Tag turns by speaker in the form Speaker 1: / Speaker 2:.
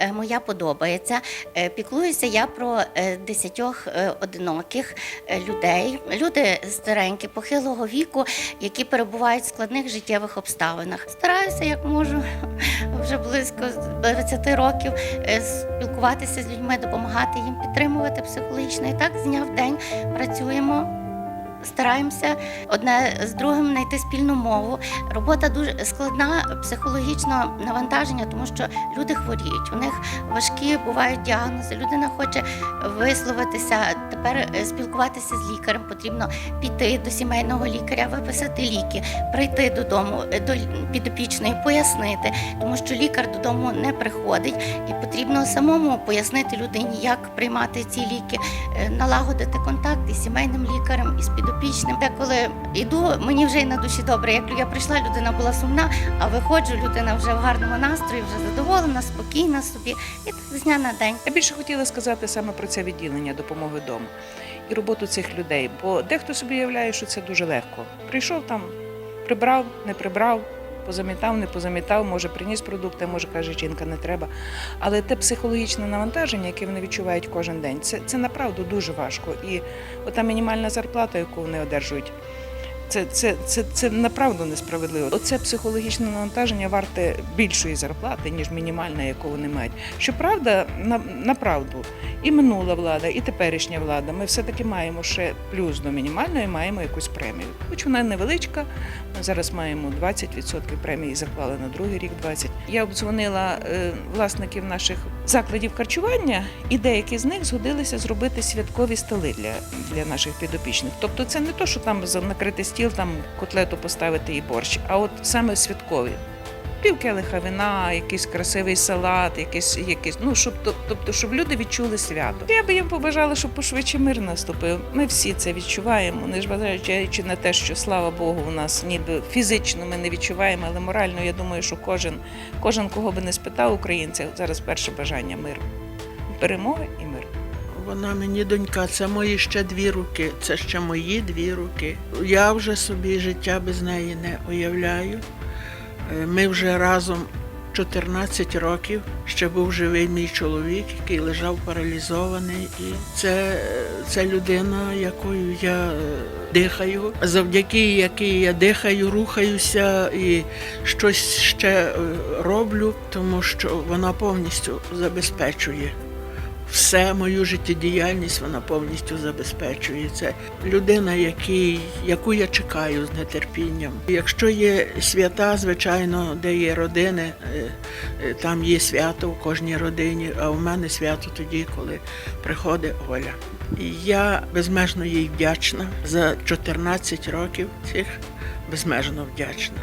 Speaker 1: е, моя подобається. Е, Піклуюся я про е, десятьох одиноких людей, люди старенькі, похилого віку, які перебувають в складних життєвих обставинах. Стараюся, як можу, вже близько 20 років спілкуватися з людьми, допомагати їм підтримувати психологічно. І так з дня в день працюємо. Стараємося одне з другим знайти спільну мову. Робота дуже складна, психологічно навантаження, тому що люди хворіють. У них важкі бувають діагнози. Людина хоче висловитися. Тепер е, спілкуватися з лікарем. Потрібно піти до сімейного лікаря, виписати ліки, прийти додому е, до підопічної, пояснити, тому що лікар додому не приходить, і потрібно самому пояснити людині, як приймати ці ліки, е, налагодити контакт із сімейним лікарем, із підопічним. Деколи йду, мені вже й на душі добре. Як я прийшла, людина була сумна, а виходжу, людина вже в гарному настрої, вже задоволена, спокійна собі. І так з дня на день.
Speaker 2: Я більше хотіла сказати саме про це відділення допомоги дому і роботу цих людей, бо дехто собі уявляє, що це дуже легко. Прийшов там, прибрав, не прибрав, позамітав, не позамітав, може приніс продукти, може каже, жінка не треба. Але те психологічне навантаження, яке вони відчувають кожен день, це, це направду дуже важко. І ота мінімальна зарплата, яку вони одержують. Це, це, це, це направду несправедливо. Оце психологічне навантаження варте більшої зарплати, ніж мінімальна, яку вони мають. Щоправда, на, направду, і минула влада, і теперішня влада. Ми все-таки маємо ще плюс до мінімальної, маємо якусь премію. Хоч вона невеличка, ми зараз маємо 20% премії, заклали на другий рік 20%. Я обдзвонила е, власників наших закладів харчування, і деякі з них згодилися зробити святкові столи для, для наших підопічних. Тобто це не то, що там накрити стіл, там котлету поставити і борщ, а от саме святкові. Пів келиха вина, якийсь красивий салат, якийсь, якийсь, ну щоб тобто, щоб люди відчули свято. Я би їм побажала, щоб пошвидше мир наступив. Ми всі це відчуваємо, незважаючи на те, що слава Богу, у нас ніби фізично ми не відчуваємо, але морально я думаю, що кожен, кожен кого би не спитав українця, зараз перше бажання миру. Перемоги і мир.
Speaker 3: Вона мені донька, це мої ще дві руки, це ще мої дві руки. Я вже собі життя без неї не уявляю. Е, Ми вже разом 14 років. Ще був живий мій чоловік, який лежав паралізований. І це, це людина, якою я е, дихаю, завдяки якій я дихаю, рухаюся і щось ще е, роблю, тому що вона повністю забезпечує все мою життєдіяльність вона повністю забезпечує. Це людина, який, яку я чекаю з нетерпінням. Якщо є свята, звичайно, де є родини, е, е, там є свято в кожній родині, а у мене свято тоді, коли приходить Оля. Я безмежно їй вдячна за 14 років цих безмежно вдячна.